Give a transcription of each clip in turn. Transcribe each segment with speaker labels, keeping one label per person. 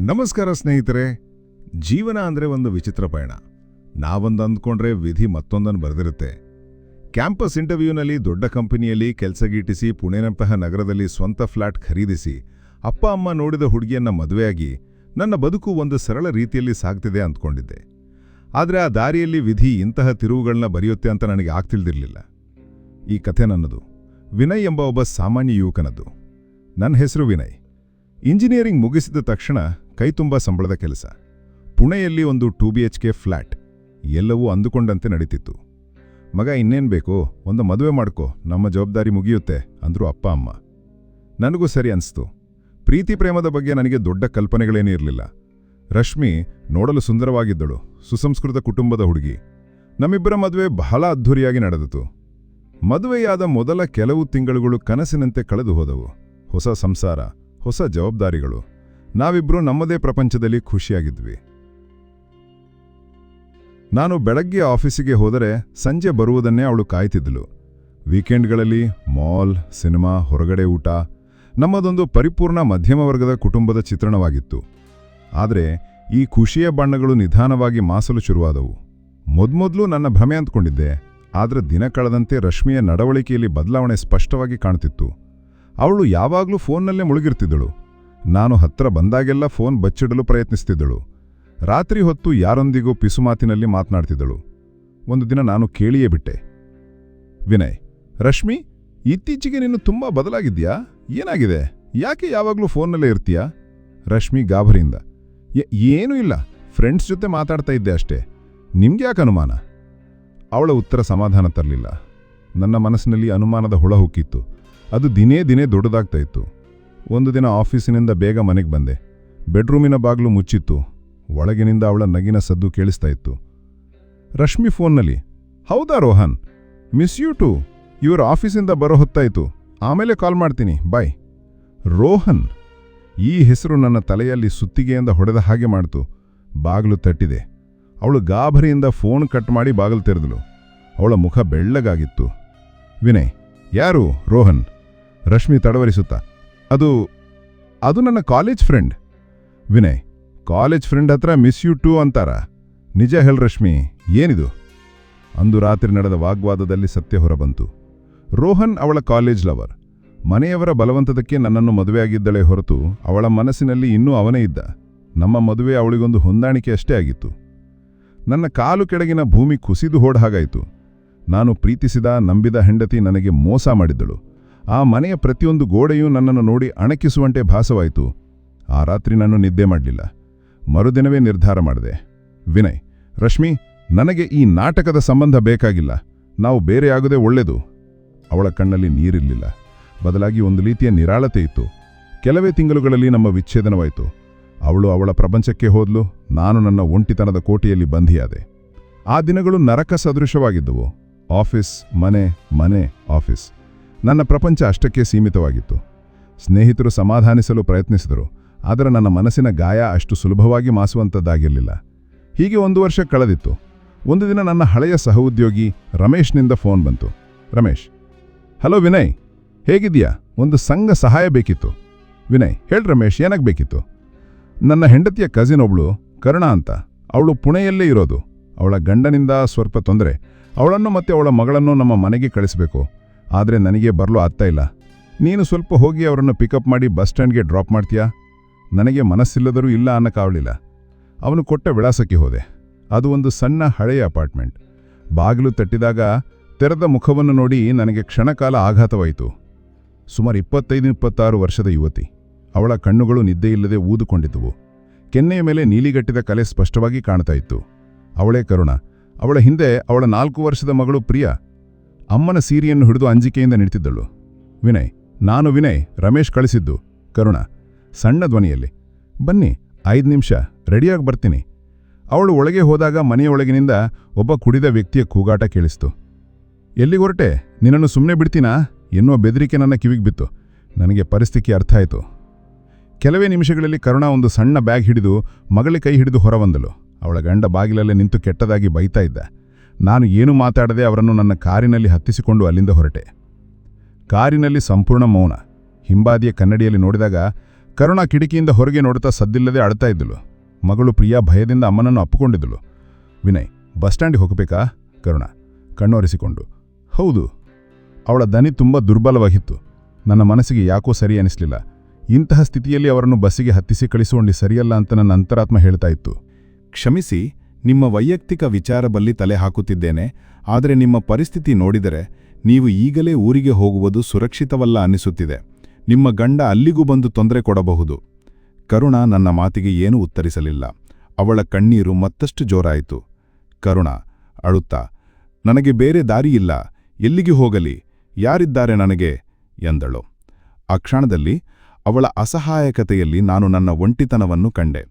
Speaker 1: ನಮಸ್ಕಾರ ಸ್ನೇಹಿತರೆ, ಜೀವನ ಅಂದ್ರೆ ಒಂದು ವಿಚಿತ್ರ ಪಯಣ. ನಾವೊಂದು ಅಂದ್ಕೊಂಡ್ರೆ ವಿಧಿ ಮತ್ತೊಂದನ್ನು ಬರೆದಿರುತ್ತೆ. ಕ್ಯಾಂಪಸ್ ಇಂಟರ್ವ್ಯೂನಲ್ಲಿ ದೊಡ್ಡ ಕಂಪನಿಯಲ್ಲಿ ಕೆಲಸ ಗೀಟಿಸಿ ಪುಣೆನಂತಹ ನಗರದಲ್ಲಿ ಸ್ವಂತ ಫ್ಲಾಟ್ ಖರೀದಿಸಿ ಅಪ್ಪ ಅಮ್ಮ ನೋಡಿದ ಹುಡುಗಿಯನ್ನ ಮದುವೆಯಾಗಿ ನನ್ನ ಬದುಕು ಒಂದು ಸರಳ ರೀತಿಯಲ್ಲಿ ಸಾಗ್ತಿದೆ ಅಂದ್ಕೊಂಡಿದ್ದೆ. ಆದರೆ ಆ ದಾರಿಯಲ್ಲಿ ವಿಧಿ ಇಂತಹ ತಿರುವುಗಳನ್ನ ಬರೆಯುತ್ತೆ ಅಂತ ನನಗೆ ಆಗ್ತಿಲ್ದಿರಲಿಲ್ಲ. ಈ ಕಥೆ ನನ್ನದು. ವಿನಯ್ ಎಂಬ ಒಬ್ಬ ಸಾಮಾನ್ಯ ಯುವಕನದು ನನ್ನ ಹೆಸರು ವಿನಯ್. ಇಂಜಿನಿಯರಿಂಗ್ ಮುಗಿಸಿದ ತಕ್ಷಣ ಕೈತುಂಬ ಸಂಬಳದ ಕೆಲಸ. ಪುಣೆಯಲ್ಲಿ ಒಂದು two B H K flat ಎಲ್ಲವೂ ಅಂದುಕೊಂಡಂತೆ ನಡೀತಿತ್ತು. ಮಗ, ಇನ್ನೇನು ಬೇಕೋ? ಒಂದು ಮದುವೆ ಮಾಡ್ಕೋ. ನಮ್ಮ ಜವಾಬ್ದಾರಿ ಮುಗಿಯುತ್ತೆ, ಅಂದ್ರು ಅಪ್ಪ, ಅಮ್ಮ. ನನಗೂ ಸರಿ ಅನಿಸ್ತು. ಪ್ರೀತಿ ಪ್ರೇಮದ ಬಗ್ಗೆ ನನಗೆ ದೊಡ್ಡ ಕಲ್ಪನೆಗಳೇನೂ ಇರಲಿಲ್ಲ. ರಶ್ಮಿ ನೋಡಲು ಸುಂದರವಾಗಿದ್ದಳು, ಸುಸಂಸ್ಕೃತ ಕುಟುಂಬದ ಹುಡುಗಿ. ನಮ್ಮಿಬ್ಬರ ಮದುವೆ ಬಹಳ ಅದ್ಧೂರಿಯಾಗಿ ನಡೆದಿತು. ಮದುವೆಯಾದ ಮೊದಲ ಕೆಲವು ತಿಂಗಳುಗಳು ಕನಸಿನಂತೆ ಕಳೆದು ಹೋದವು ಹೊಸ ಸಂಸಾರ, ಹೊಸ ಜವಾಬ್ದಾರಿಗಳು. ನಾವಿಬ್ರು ನಮ್ಮದೇ ಪ್ರಪಂಚದಲ್ಲಿ ಖುಷಿಯಾಗಿದ್ವಿ. ನಾನು ಬೆಳಗ್ಗೆ ಆಫೀಸಿಗೆ ಹೋದರೆ ಸಂಜೆ ಬರುವುದನ್ನೇ ಅವಳು ಕಾಯ್ತಿದ್ಲು. ವೀಕೆಂಡ್ಗಳಲ್ಲಿ ಮಾಲ್, ಸಿನಿಮಾ, ಹೊರಗಡೆ ಊಟ ನಮ್ಮದೊಂದು ಪರಿಪೂರ್ಣ ಮಧ್ಯಮ ವರ್ಗದ ಕುಟುಂಬದ ಚಿತ್ರಣವಾಗಿತ್ತು. ಆದರೆ ಈ ಖುಷಿಯ ಬಣ್ಣಗಳು ನಿಧಾನವಾಗಿ ಮಾಸಲು ಶುರುವಾದವು. ಮೊದ್ಮೊದ್ಲು ನನ್ನ ಭ್ರಮೆ ಅಂದ್ಕೊಂಡಿದ್ದೆ, ಆದರೆ ದಿನ ಕಳೆದಂತೆ ರಶ್ಮಿಯ ನಡವಳಿಕೆಯಲ್ಲಿ ಬದಲಾವಣೆ ಸ್ಪಷ್ಟವಾಗಿ ಕಾಣ್ತಿತ್ತು. ಅವಳು ಯಾವಾಗಲೂ ಫೋನ್ನಲ್ಲೇ ಮುಳುಗಿರ್ತಿದ್ದಳು. ನಾನು ಹತ್ರ ಬಂದಾಗೆಲ್ಲ ಫೋನ್ ಬಚ್ಚಿಡಲು ಪ್ರಯತ್ನಿಸ್ತಿದ್ದಳು. ರಾತ್ರಿ ಹೊತ್ತು ಯಾರೊಂದಿಗೂ ಪಿಸುಮಾತಿನಲ್ಲಿ ಮಾತನಾಡ್ತಿದ್ದಳು. ಒಂದು ದಿನ ನಾನು ಕೇಳಿಯೇ ಬಿಟ್ಟೆ. ವಿನಯ್, ರಶ್ಮಿ, ಇತ್ತೀಚೆಗೆ ನೀನು ತುಂಬಾ ಬದಲಾಗಿದ್ಯಾ ಏನಾಗಿದೆ? ಯಾಕೆ ಯಾವಾಗಲೂ ಫೋನ್ನಲ್ಲೇ ಇರ್ತೀಯಾ? ರಶ್ಮಿ ಗಾಭರಿಯಿಂದ "ಏ- ಏನೂ ಇಲ್ಲ. ಫ್ರೆಂಡ್ಸ್ ಜೊತೆ ಮಾತಾಡ್ತಾ ಇದ್ದೆ ಅಷ್ಟೇ. ನಿಮ್ಗೆ ಯಾಕೆ ಅನುಮಾನ? ಅವಳ ಉತ್ತರ ಸಮಾಧಾನ ತರಲಿಲ್ಲ. ನನ್ನ ಮನಸ್ಸಿನಲ್ಲಿ ಅನುಮಾನದ ಹುಳ ಹುಕ್ಕಿತ್ತು. ಅದು ದಿನೇ ದಿನೇ ದೊಡ್ಡದಾಗ್ತಾ ಇತ್ತು. ಒಂದು ದಿನ ಆಫೀಸಿನಿಂದ ಬೇಗ ಮನೆಗೆ ಬಂದೆ. ಬೆಡ್ರೂಮಿನ ಬಾಗಿಲು ಮುಚ್ಚಿತ್ತು. ಒಳಗಿನಿಂದ ಅವಳ ನಗಿನ ಸದ್ದು ಕೇಳಿಸ್ತಾ ಇತ್ತು. ರಶ್ಮಿ ಫೋನ್ನಲ್ಲಿ, ಹೌದಾ ರೋಹನ್? Miss you to. ಇವರು ಆಫೀಸಿಂದ ಬರೋ ಹೊತ್ತಾಯಿತು. ಆಮೇಲೆ ಕಾಲ್ ಮಾಡ್ತೀನಿ. ಬಾಯ್ ರೋಹನ್? ಈ ಹೆಸರು ನನ್ನ ತಲೆಯಲ್ಲಿ ಸುತ್ತಿಗೆಯಿಂದ ಹೊಡೆದ ಹಾಗೆ ಮಾಡ್ತು. ಬಾಗಿಲು ತಟ್ಟಿದೆ. ಅವಳು ಗಾಭರಿಯಿಂದ ಫೋನ್ ಕಟ್ ಮಾಡಿ ಬಾಗಿಲು ತೆರೆದಳು. ಅವಳ ಮುಖ ಬೆಳ್ಳಗಾಗಿತ್ತು. ವಿನಯ್, ಯಾರು ರೋಹನ್? ರಶ್ಮಿ ತಡವರಿಸುತ್ತಾ ಅದು ಅದು ನನ್ನ college friend Vinay college friend ಹತ್ರ ಮಿಸ್ ಯು ಟು ಅಂತಾರ. ನಿಜ ಹೇಳ ರಶ್ಮಿ, ಏನಿದು? ಅಂದು ರಾತ್ರಿ ನಡೆದ ವಾಗ್ವಾದದಲ್ಲಿ ಸತ್ಯ ಹೊರಬಂತು. ರೋಹನ್ ಅವಳ ಕಾಲೇಜ್ ಲವರ್ ಮನೆಯವರ ಬಲವಂತದಕ್ಕೆ ನನ್ನನ್ನು ಮದುವೆಯಾಗಿದ್ದಳೆ ಹೊರತು ಅವಳ ಮನಸ್ಸಿನಲ್ಲಿ ಇನ್ನೂ ಅವನೇ ಇದ್ದ. ನಮ್ಮ ಮದುವೆ ಅವಳಿಗೊಂದು ಹೊಂದಾಣಿಕೆ ಅಷ್ಟೇ ಆಗಿತ್ತು. ನನ್ನ ಕಾಲು ಕೆಳಗಿನ ಭೂಮಿ ಕುಸಿದು ಹೋಡ ಹಾಗಾಯಿತು. ನಾನು ಪ್ರೀತಿಸಿದ, ನಂಬಿದ ಹೆಂಡತಿ ನನಗೆ ಮೋಸ ಮಾಡಿದ್ದಳು. ಆ ಮನೆಯ ಪ್ರತಿಯೊಂದು ಗೋಡೆಯೂ ನನ್ನನ್ನು ನೋಡಿ ಅಣಕಿಸುವಂತೆ ಭಾಸವಾಯಿತು. ಆ ರಾತ್ರಿ ನಾನು ನಿದ್ದೆ ಮಾಡಲಿಲ್ಲ. ಮರುದಿನವೇ ನಿರ್ಧಾರ ಮಾಡಿದೆ. ವಿನಯ್, ರಶ್ಮಿ, ನನಗೆ ಈ ನಾಟಕದ ಸಂಬಂಧ ಬೇಕಾಗಿಲ್ಲ. ನಾವು ಬೇರೆಯಾಗದೆ ಒಳ್ಳೆಯದು ಅವಳ ಕಣ್ಣಲ್ಲಿ ನೀರಿರಲಿಲ್ಲ. ಬದಲಾಗಿ ಒಂದು ರೀತಿಯ ನಿರಾಳತೆ ಇತ್ತು. ಕೆಲವೇ ತಿಂಗಳುಗಳಲ್ಲಿ ನಮ್ಮ ವಿಚ್ಛೇದನವಾಯಿತು. ಅವಳು ಅವಳ ಪ್ರಪಂಚಕ್ಕೆ ಹೋದಲು. ನಾನು ನನ್ನ ಒಂಟಿತನದ ಕೋಟೆಯಲ್ಲಿ ಬಂಧಿಯಾದೆ. ಆ ದಿನಗಳು ನರಕ ಸದೃಶವಾಗಿದ್ದವು. ಆಫೀಸ್, ಮನೆ ಮನೆ, ಆಫೀಸ್. ನನ್ನ ಪ್ರಪಂಚ ಅಷ್ಟಕ್ಕೆ ಸೀಮಿತವಾಗಿತ್ತು. ಸ್ನೇಹಿತರು ಸಮಾಧಾನಿಸಲು ಪ್ರಯತ್ನಿಸಿದರು, ಆದರೆ ನನ್ನ ಮನಸ್ಸಿನ ಗಾಯ ಅಷ್ಟು ಸುಲಭವಾಗಿ ಮಾಸುವಂಥದ್ದಾಗಿರಲಿಲ್ಲ ಹೀಗೆ ಒಂದು ವರ್ಷ ಕಳೆದಿತ್ತು. ಒಂದು ದಿನ ನನ್ನ ಹಳೆಯ ಸಹೋದ್ಯೋಗಿ ರಮೇಶ್ನಿಂದ ಫೋನ್ ಬಂತು. ರಮೇಶ್, ಹಲೋ ವಿನಯ್ ಹೇಗಿದೆಯಾ ಒಂದು ಸಂಘ ಸಹಾಯ ಬೇಕಿತ್ತು. ವಿನಯ್, ಹೇಳಿ ರಮೇಶ್ ಏನಾಗಬೇಕಿತ್ತು ನನ್ನ ಹೆಂಡತಿಯ ಕಸಿನ್ ಒಬ್ಳು, ಕರುಣ ಅಂತ. ಅವಳು ಪುಣೆಯಲ್ಲೇ ಇರೋದು. ಅವಳ ಗಂಡನಿಂದ ಸ್ವಲ್ಪ ತೊಂದರೆ. ಅವಳನ್ನು ಮತ್ತೆ ಅವಳ ಮಗಳನ್ನು ನಮ್ಮ ಮನೆಗೆ ಕಳಿಸಬೇಕು. ಆದರೆ ನನಗೆ ಬರಲು ಆಗ್ತಾ ಇಲ್ಲ. ನೀನು ಸ್ವಲ್ಪ ಹೋಗಿ ಅವರನ್ನು ಪಿಕಪ್ ಮಾಡಿ ಬಸ್ ಸ್ಟ್ಯಾಂಡ್ಗೆ ಡ್ರಾಪ್ ಮಾಡ್ತೀಯಾ? ನನಗೆ ಮನಸ್ಸಿಲ್ಲದರೂ ಇಲ್ಲ ಅನ್ನೋಕ್ಕಾಗಲಿಲ್ಲ ಅವನು ಕೊಟ್ಟ ವಿಳಾಸಕ್ಕೆ ಹೋದೆ. ಅದು ಒಂದು ಸಣ್ಣ ಹಳೆಯ ಅಪಾರ್ಟ್ಮೆಂಟ್. ಬಾಗಿಲು ತಟ್ಟಿದಾಗ ತೆರೆದ ಮುಖವನ್ನು ನೋಡಿ ನನಗೆ ಕ್ಷಣಕಾಲ ಆಘಾತವಾಯಿತು. ಸುಮಾರು ಇಪ್ಪತ್ತೈದು, ಇಪ್ಪತ್ತಾರು ವರ್ಷದ ಯುವತಿ. ಅವಳ ಕಣ್ಣುಗಳು ನಿದ್ದೆಯಿಲ್ಲದೆ ಊದುಕೊಂಡಿದ್ದುವು. ಕೆನ್ನೆಯ ಮೇಲೆ ನೀಲಿಗಟ್ಟಿದ ಕಲೆ ಸ್ಪಷ್ಟವಾಗಿ ಕಾಣ್ತಾ ಇತ್ತು. ಅವಳೇ ಕರುಣ. ಅವಳ ಹಿಂದೆ ಅವಳ ನಾಲ್ಕು ವರ್ಷದ ಮಗಳು ಪ್ರಿಯ. ಅಮ್ಮನ ಸೀರೆಯನ್ನು ಹಿಡಿದು ಅಂಜಿಕೆಯಿಂದ ನಿಂತಿದ್ದಳು. ವಿನಯ್, ನಾನು ವಿನಯ್, ರಮೇಶ್ ಕಳಿಸಿದ್ದು, ಕರುಣ, ಸಣ್ಣ ಧ್ವನಿಯಲ್ಲಿ, ಬನ್ನಿ, ಐದು ನಿಮಿಷ, ರೆಡಿಯಾಗಿ ಬರ್ತೀನಿ. ಅವಳು ಒಳಗೆ ಹೋದಾಗ ಮನೆಯೊಳಗಿನಿಂದ ಒಬ್ಬ ಕುಡಿದ ವ್ಯಕ್ತಿಯ ಕೂಗಾಟ ಕೇಳಿಸ್ತು. ಎಲ್ಲಿಗೆ ಹೊರಟೆ? ನಿನ್ನನ್ನು ಸುಮ್ಮನೆ ಬಿಡ್ತೀನಾ? ಎನ್ನುವ ಬೆದರಿಕೆ ನನ್ನ ಕಿವಿಗೆ ಬಿತ್ತು. ನನಗೆ ಪರಿಸ್ಥಿತಿ ಅರ್ಥ ಆಯಿತು. ಕೆಲವೇ ನಿಮಿಷಗಳಲ್ಲಿ ಕರುಣ ಒಂದು ಸಣ್ಣ ಬ್ಯಾಗ್ ಹಿಡಿದು ಮಗಳ ಕೈ ಹಿಡಿದು ಹೊರಬಂದಳು. ಅವಳ ಗಂಡ ಬಾಗಿಲಲ್ಲೇ ನಿಂತು ಕೆಟ್ಟದಾಗಿ ಬೈತಾ ಇದ್ದ. ನಾನು ಏನು ಮಾತಾಡದೆ ಅವರನ್ನು ನನ್ನ ಕಾರಿನಲ್ಲಿ ಹತ್ತಿಸಿಕೊಂಡು ಅಲ್ಲಿಂದ ಹೊರಟೆ. ಕಾರಿನಲ್ಲಿ ಸಂಪೂರ್ಣ ಮೌನ. ಹಿಂಬಾದಿಯ ಕನ್ನಡಿಯಲ್ಲಿ ನೋಡಿದಾಗ ಕರುಣ ಕಿಟಕಿಯಿಂದ ಹೊರಗೆ ನೋಡುತ್ತಾ ಸದ್ದಿಲ್ಲದೆ ಅಳ್ತಾ ಇದ್ದಳು. ಮಗಳು ಪ್ರಿಯಾ ಭಯದಿಂದ ಅಮ್ಮನನ್ನು ಅಪ್ಪಿಕೊಂಡಿದ್ದಳು. ವಿನಯ್, ಬಸ್ ಸ್ಟ್ಯಾಂಡಿಗೆ ಹೋಗಬೇಕಾ? ಕರುಣ, ಕಣ್ಣೊರೆಸಿಕೊಂಡು. ಹೌದು. ಅವಳ ದನಿ ತುಂಬ ದುರ್ಬಲವಾಗಿತ್ತು. ನನ್ನ ಮನಸ್ಸಿಗೆ ಯಾಕೋ ಸರಿ ಅನಿಸಲಿಲ್ಲ. ಇಂತಹ ಸ್ಥಿತಿಯಲ್ಲಿ ಅವರನ್ನು ಬಸ್ಸಿಗೆ ಹತ್ತಿಸಿ ಕಳಿಸುವಂಡಿ ಸರಿಯಲ್ಲ ಅಂತ ನನ್ನ ಅಂತರಾತ್ಮ ಹೇಳ್ತಾ ಇತ್ತು.
Speaker 2: ಕ್ಷಮಿಸಿ ನಿಮ್ಮ ವೈಯಕ್ತಿಕ ವಿಚಾರ ಬಲ್ಲಿ ತಲೆ ಹಾಕುತ್ತಿದ್ದೇನೆ, ಆದರೆ ನಿಮ್ಮ ಪರಿಸ್ಥಿತಿ ನೋಡಿದರೆ ನೀವು ಈಗಲೇ ಊರಿಗೆ ಹೋಗುವುದು ಸುರಕ್ಷಿತವಲ್ಲ ಅನ್ನಿಸುತ್ತಿದೆ. ನಿಮ್ಮ ಗಂಡ ಅಲ್ಲಿಗೂ ಬಂದು ತೊಂದರೆ ಕೊಡಬಹುದು. ಕರುಣ ನನ್ನ ಮಾತಿಗೆ ಏನೂ ಉತ್ತರಿಸಲಿಲ್ಲ. ಅವಳ ಕಣ್ಣೀರು ಮತ್ತಷ್ಟು ಜೋರಾಯಿತು. ಕರುಣ, ಅಳುತ್ತಾ, ನನಗೆ ಬೇರೆ ದಾರಿಯಿಲ್ಲ ಎಲ್ಲಿಗೆ ಹೋಗಲಿ, ಯಾರಿದ್ದಾರೆ ನನಗೆ? ಎಂದಳು. ಆ ಕ್ಷಣದಲ್ಲಿ ಅವಳ ಅಸಹಾಯಕತೆಯಲ್ಲಿ ನಾನು ನನ್ನ ಒಂಟಿತನವನ್ನು ಕಂಡೆ.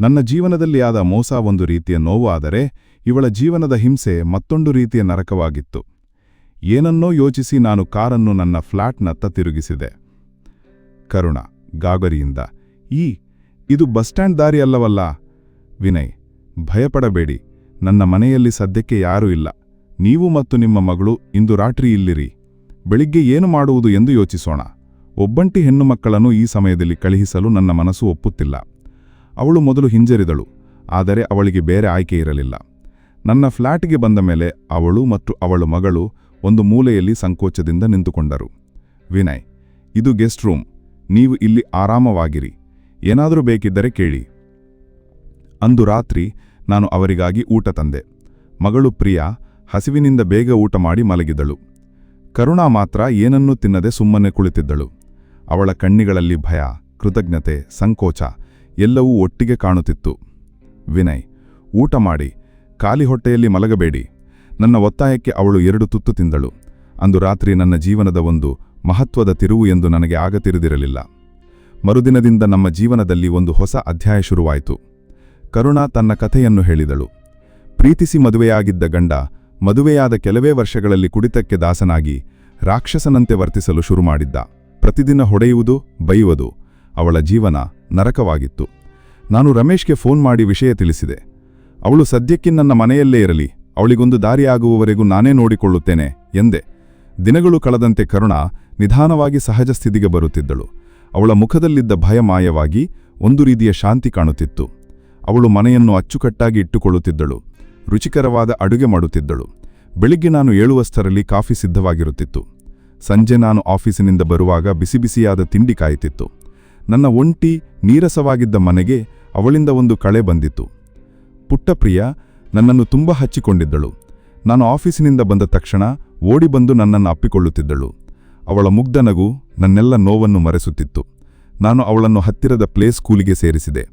Speaker 2: ನನ್ನ ಜೀವನದಲ್ಲಿ ಆದ ಮೋಸ ಒಂದು ರೀತಿಯ ನೋವು ಆದರೆ ಇವಳ ಜೀವನದ ಹಿಂಸೆ ಮತ್ತೊಂದು ರೀತಿಯ ನರಕವಾಗಿತ್ತು. ಏನನ್ನೋ ಯೋಚಿಸಿ ನಾನು ಕಾರನ್ನು ನನ್ನ ಫ್ಲಾಟ್ನತ್ತ ತಿರುಗಿಸಿದೆ. ಕರುಣ ಗಾಗರಿಯಿಂದ ಈ, ಇದು ಬಸ್ ಸ್ಟ್ಯಾಂಡ್ ದಾರಿ ಅಲ್ಲವಲ್ಲ? ವಿನಯ್, ಭಯಪಡಬೇಡಿ, ನನ್ನ ಮನೆಯಲ್ಲಿ ಸದ್ಯಕ್ಕೆ ಯಾರೂ ಇಲ್ಲ. ನೀವು ಮತ್ತು ನಿಮ್ಮ ಮಗಳು ಇಂದು ರಾತ್ರಿ ಇಲ್ಲಿರಿ. ಬೆಳಿಗ್ಗೆ ಏನು ಮಾಡುವುದು ಎಂದು ಯೋಚಿಸೋಣ. ಒಬ್ಬಂಟಿ ಹೆಣ್ಣು ಮಕ್ಕಳನ್ನು ಈ ಸಮಯದಲ್ಲಿ ಕಳುಹಿಸಲು ನನ್ನ ಮನಸ್ಸು ಒಪ್ಪುತ್ತಿಲ್ಲ. ಅವಳು ಮೊದಲು ಹಿಂಜರಿದಳು, ಆದರೆ ಅವಳಿಗೆ ಬೇರೆ ಆಯ್ಕೆ ಇರಲಿಲ್ಲ. ನನ್ನ ಫ್ಲ್ಯಾಟ್ಗೆ ಬಂದ ಮೇಲೆ ಅವಳು ಮತ್ತು ಅವಳ ಮಗಳು ಒಂದು ಮೂಲೆಯಲ್ಲಿ ಸಂಕೋಚದಿಂದ ನಿಂತುಕೊಂಡರು. ವಿನಯ್, ಇದು ಗೆಸ್ಟ್ ರೂಮ್, ನೀವು ಇಲ್ಲಿ ಆರಾಮವಾಗಿರಿ, ಏನಾದರೂ ಬೇಕಿದ್ದರೆ ಕೇಳಿ. ಅಂದು ರಾತ್ರಿ ನಾನು ಅವರಿಗಾಗಿ ಊಟ ತಂದೆ. ಮಗಳು ಪ್ರಿಯಾ ಹಸಿವಿನಿಂದ ಬೇಗ ಊಟ ಮಾಡಿ ಮಲಗಿದಳು. ಕರುಣಾ ಮಾತ್ರ ಏನನ್ನೂ ತಿನ್ನದೆ ಸುಮ್ಮನೆ ಕುಳಿತಿದ್ದಳು. ಅವಳ ಕಣ್ಣಿಗಳಲ್ಲಿ ಭಯ, ಕೃತಜ್ಞತೆ, ಸಂಕೋಚ ಎಲ್ಲವೂ ಒಟ್ಟಿಗೆ ಕಾಣುತ್ತಿತ್ತು. ವಿನಯ್, ಊಟ ಮಾಡಿ, ಖಾಲಿ ಹೊಟ್ಟೆಯಲ್ಲಿ ಮಲಗಬೇಡಿ. ನನ್ನ ಒತ್ತಾಯಕ್ಕೆ ಅವಳು ಎರಡು ತುತ್ತು ತಿಂದಳು. ಅಂದು ರಾತ್ರಿ ನನ್ನ ಜೀವನದ ಒಂದು ಮಹತ್ವದ ತಿರುವು ಎಂದು ನನಗೆ ಆಗ ತಿಳಿದಿರಲಿಲ್ಲ ಮರುದಿನದಿಂದ ನಮ್ಮ ಜೀವನದಲ್ಲಿ ಒಂದು ಹೊಸ ಅಧ್ಯಾಯ ಶುರುವಾಯಿತು. ಕರುಣಾ ತನ್ನ ಕಥೆಯನ್ನು ಹೇಳಿದಳು. ಪ್ರೀತಿಸಿ ಮದುವೆಯಾಗಿದ್ದ ಗಂಡ, ಮದುವೆಯಾದ ಕೆಲವೇ ವರ್ಷಗಳಲ್ಲಿ ಕುಡಿತಕ್ಕೆ ದಾಸನಾಗಿ ರಾಕ್ಷಸನಂತೆ ವರ್ತಿಸಲು ಶುರುಮಾಡಿದ್ದ. ಪ್ರತಿದಿನ ಹೊಡೆಯುವುದು, ಬೈಯುವುದು ಅವಳ ಜೀವನ ನರಕವಾಗಿತ್ತು. ನಾನು ರಮೇಶ್ಗೆ ಫೋನ್ ಮಾಡಿ ವಿಷಯ ತಿಳಿಸಿದೆ. ಅವಳು ಸದ್ಯಕ್ಕೆ ನನ್ನ ಮನೆಯಲ್ಲೇ ಇರಲಿ, ಅವಳಿಗೊಂದು ದಾರಿಯಾಗುವವರೆಗೂ ನಾನೇ ನೋಡಿಕೊಳ್ಳುತ್ತೇನೆ, ಎಂದೆ. ದಿನಗಳು ಕಳೆದಂತೆ ಕರುಣ ನಿಧಾನವಾಗಿ ಸಹಜ ಸ್ಥಿತಿಗೆ ಬರುತ್ತಿದ್ದಳು. ಅವಳ ಮುಖದಲ್ಲಿದ್ದ ಭಯ ಮಾಯವಾಗಿ ಒಂದು ರೀತಿಯ ಶಾಂತಿ ಕಾಣುತ್ತಿತ್ತು. ಅವಳು ಮನೆಯನ್ನು ಅಚ್ಚುಕಟ್ಟಾಗಿ ಇಟ್ಟುಕೊಳ್ಳುತ್ತಿದ್ದಳು. ರುಚಿಕರವಾದ ಅಡುಗೆ ಮಾಡುತ್ತಿದ್ದಳು. ಬೆಳಿಗ್ಗೆ ನಾನು ಏಳುವಷ್ಟರಲ್ಲಿ ಕಾಫಿ ಸಿದ್ಧವಾಗಿರುತ್ತಿತ್ತು. ಸಂಜೆ ನಾನು ಆಫೀಸಿನಿಂದ ಬರುವಾಗ ಬಿಸಿಬಿಸಿಯಾದ ತಿಂಡಿ ಕಾಯುತ್ತಿತ್ತು ನನ್ನ ಒಂಟಿ ನೀರಸವಾಗಿದ್ದ ಮನೆಗೆ ಅವಳಿಂದ ಒಂದು ಕಳೆ ಬಂದಿತು ಪುಟ್ಟಪ್ರಿಯ ನನ್ನನ್ನು ತುಂಬ ಹಚ್ಚಿಕೊಂಡಿದ್ದಳು. ನಾನು ಆಫೀಸಿನಿಂದ ಬಂದ ತಕ್ಷಣ ಓಡಿ ಬಂದು ನನ್ನನ್ನು ಅಪ್ಪಿಕೊಳ್ಳುತ್ತಿದ್ದಳು. ಅವಳ ಮುಗ್ಧ ನಗು ನನ್ನೆಲ್ಲ ನೋವನ್ನು ಮರೆಸುತ್ತಿತ್ತು. ನಾನು ಅವಳನ್ನು ಹತ್ತಿರದ ಪ್ಲೇ ಸ್ಕೂಲಿಗೆ ಸೇರಿಸಿದೆ.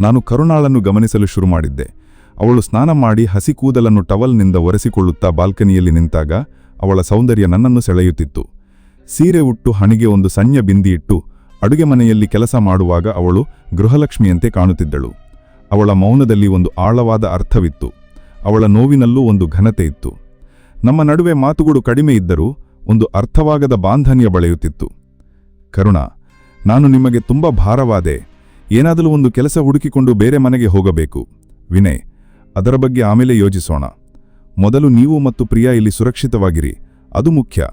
Speaker 2: ನಾನು ಕರುಣಾಳನ್ನು ಗಮನಿಸಲು ಶುರುಮಾಡಿದ್ದೆ ಅವಳು ಸ್ನಾನ ಮಾಡಿ ಹಸಿ ಕೂದಲನ್ನು ಟವಲ್ನಿಂದ ಒರೆಸಿಕೊಳ್ಳುತ್ತಾ ಬಾಲ್ಕನಿಯಲ್ಲಿ ನಿಂತಾಗ ಅವಳ ಸೌಂದರ್ಯ ನನ್ನನ್ನು ಸೆಳೆಯುತ್ತಿತ್ತು. ಸೀರೆ ಉಟ್ಟು ಹಣಿಗೆ ಒಂದು ಸಣ್ಣ ಬಿಂದಿ ಇಟ್ಟು ಅಡುಗೆ ಮನೆಯಲ್ಲಿ ಕೆಲಸ ಮಾಡುವಾಗ ಅವಳು ಗೃಹಲಕ್ಷ್ಮಿಯಂತೆ ಕಾಣುತ್ತಿದ್ದಳು. ಅವಳ ಮೌನದಲ್ಲಿ ಒಂದು ಆಳವಾದ ಅರ್ಥವಿತ್ತು. ಅವಳ ನೋವಿನಲ್ಲೂ ಒಂದು ಘನತೆ ಇತ್ತು. ನಮ್ಮ ನಡುವೆ ಮಾತುಗಳು ಕಡಿಮೆ ಇದ್ದರೂ ಒಂದು ಅರ್ಥವಾಗದ ಬಾಂಧನ್ಯ ಬಳೆಯುತ್ತಿತ್ತು. ಕರುಣ, ನಾನು ನಿಮಗೆ ತುಂಬ ಭಾರವಾದೆ. ಏನಾದರೂ ಒಂದು ಕೆಲಸ ಹುಡುಕಿಕೊಂಡು ಬೇರೆ ಮನೆಗೆ ಹೋಗಬೇಕು. ವಿನಯ್, ಅದರ ಬಗ್ಗೆ ಆಮೇಲೆ ಯೋಚಿಸೋಣ. ಮೊದಲು ನೀವು ಮತ್ತು ಪ್ರಿಯಾ ಇಲ್ಲಿ ಸುರಕ್ಷಿತವಾಗಿರಿ. ಅದು ಮುಖ್ಯ.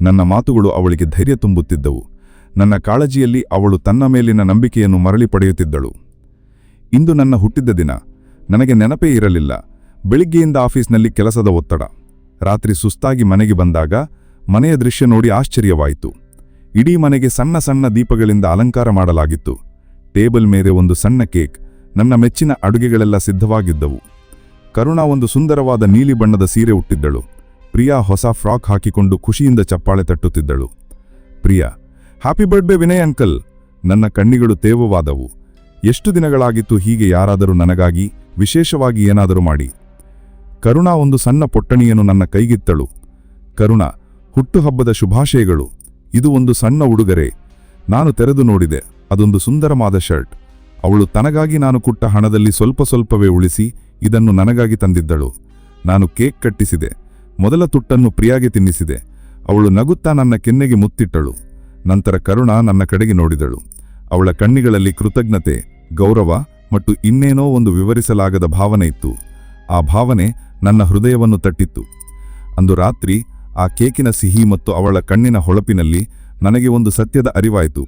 Speaker 2: ನನ್ನ ಮಾತುಗಳು ಅವಳಿಗೆ ಧೈರ್ಯ ತುಂಬುತ್ತಿದ್ದವು. ನನ್ನ ಕಾಳಜಿಯಲ್ಲಿ ಅವಳು ತನ್ನ ಮೇಲಿನ ನಂಬಿಕೆಯನ್ನು ಮರಳಿ ಪಡೆಯುತ್ತಿದ್ದಳು. ಇಂದು ನನ್ನ ಹುಟ್ಟಿದ್ದ ದಿನ. ನನಗೆ ನೆನಪೇ ಇರಲಿಲ್ಲ. ಬೆಳಿಗ್ಗೆಯಿಂದ ಆಫೀಸ್ನಲ್ಲಿ ಕೆಲಸದ ಒತ್ತಡ. ರಾತ್ರಿ ಸುಸ್ತಾಗಿ ಮನೆಗೆ ಬಂದಾಗ ಮನೆಯ ದೃಶ್ಯ ನೋಡಿ ಆಶ್ಚರ್ಯವಾಯಿತು. ಇಡೀ ಮನೆಗೆ ಸಣ್ಣ ಸಣ್ಣ ದೀಪಗಳಿಂದ ಅಲಂಕಾರ ಮಾಡಲಾಗಿತ್ತು. ಟೇಬಲ್ ಮೇಲೆ ಒಂದು ಸಣ್ಣ ಕೇಕ್, ನನ್ನ ಮೆಚ್ಚಿನ ಅಡುಗೆಗಳೆಲ್ಲ ಸಿದ್ಧವಾಗಿದ್ದವು. ಕರುಣಾ ಒಂದು ಸುಂದರವಾದ ನೀಲಿ ಬಣ್ಣದ ಸೀರೆ ಉಟ್ಟಿದ್ದಳು. ಪ್ರಿಯಾ ಹೊಸ ಫ್ರಾಕ್ ಹಾಕಿಕೊಂಡು ಖುಷಿಯಿಂದ ಚಪ್ಪಾಳೆ ತಟ್ಟುತ್ತಿದ್ದಳು. Priya happy birthday Vinay uncle. ನನ್ನ ಕಣ್ಣಿಗಳು ತೇವವಾದವು. ಎಷ್ಟು ದಿನಗಳಾಗಿತ್ತು ಹೀಗೆ ಯಾರಾದರೂ ನನಗಾಗಿ? ವಿಶೇಷವಾಗಿ ಏನಾದರೂ ಮಾಡಿ. ಕರುಣಾ ಒಂದು ಸಣ್ಣ ಪೊಟ್ಟಣಿಯನ್ನು ನನ್ನ ಕೈಗಿತ್ತಳು. ಕರುಣಾ, ಹುಟ್ಟುಹಬ್ಬದ ಶುಭಾಶಯಗಳು. ಇದು ಒಂದು ಸಣ್ಣ ಉಡುಗೊರೆ. ನಾನು ತೆರೆದು ನೋಡಿದೆ. ಅದೊಂದು ಸುಂದರವಾದ ಶರ್ಟ್. ಅವಳು ತನಗಾಗಿ ನಾನು ಕೊಟ್ಟ ಹಣದಲ್ಲಿ ಸ್ವಲ್ಪ ಸ್ವಲ್ಪವೇ ಉಳಿಸಿ ಇದನ್ನು ನನಗಾಗಿ ತಂದಿದ್ದಳು. ನಾನು ಕೇಕ್ ಕಟ್ಟಿಸಿದೆ. ಮೊದಲ ತುಟ್ಟನ್ನು ಪ್ರಿಯಾಗೆ ತಿನ್ನಿಸಿದೆ. ಅವಳು ನಗುತ್ತಾ ನನ್ನ ಕೆನ್ನೆಗೆ ಮುತ್ತಿಟ್ಟಳು. ನಂತರ ಕರುಣ ನನ್ನ ಕಡೆಗೆ ನೋಡಿದಳು. ಅವಳ ಕಣ್ಣಿಗಳಲ್ಲಿ ಕೃತಜ್ಞತೆ, ಗೌರವ ಮತ್ತು ಇನ್ನೇನೋ ಒಂದು ವಿವರಿಸಲಾಗದ ಭಾವನೆ ಇತ್ತು. ಆ ಭಾವನೆ ನನ್ನ ಹೃದಯವನ್ನು ತಟ್ಟಿತ್ತು. ಅಂದು ರಾತ್ರಿ ಆ ಕೇಕಿನ ಸಿಹಿ ಮತ್ತು ಅವಳ ಕಣ್ಣಿನ ಹೊಳಪಿನಲ್ಲಿ ನನಗೆ ಒಂದು ಸತ್ಯದ ಅರಿವಾಯಿತು.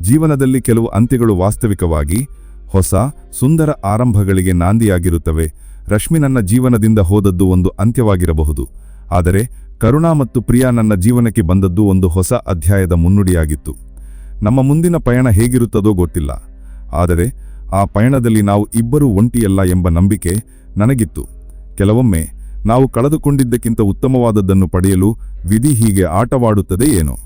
Speaker 2: ಜೀವನದಲ್ಲಿ ಕೆಲವು ಅಂತ್ಯಗಳು ವಾಸ್ತವಿಕವಾಗಿ ಹೊಸ, ಸುಂದರ ಆರಂಭಗಳಿಗೆ ನಾಂದಿಯಾಗಿರುತ್ತವೆ. ರಶ್ಮಿ ನನ್ನ ಜೀವನದಿಂದ ಹೋದದ್ದು ಒಂದು ಅಂತ್ಯವಾಗಿರಬಹುದು. ಆದರೆ ಕರುಣಾ ಮತ್ತು ಪ್ರಿಯಾ ನನ್ನ ಜೀವನಕ್ಕೆ ಬಂದದ್ದು ಒಂದು ಹೊಸ ಅಧ್ಯಾಯದ ಮುನ್ನುಡಿಯಾಗಿತ್ತು. ನಮ್ಮ ಮುಂದಿನ ಪಯಣ ಹೇಗಿರುತ್ತದೋ ಗೊತ್ತಿಲ್ಲ. ಆದರೆ ಆ ಪಯಣದಲ್ಲಿ ನಾವು ಇಬ್ಬರೂ ಒಂಟಿಯಲ್ಲ ಎಂಬ ನಂಬಿಕೆ ನನಗಿತ್ತು. ಕೆಲವೊಮ್ಮೆ ನಾವು ಕಳೆದುಕೊಂಡಿದ್ದಕ್ಕಿಂತ ಉತ್ತಮವಾದದ್ದನ್ನು ಪಡೆಯಲು ವಿಧಿ ಹೀಗೆ ಆಟವಾಡುತ್ತದೆ ಏನೋ.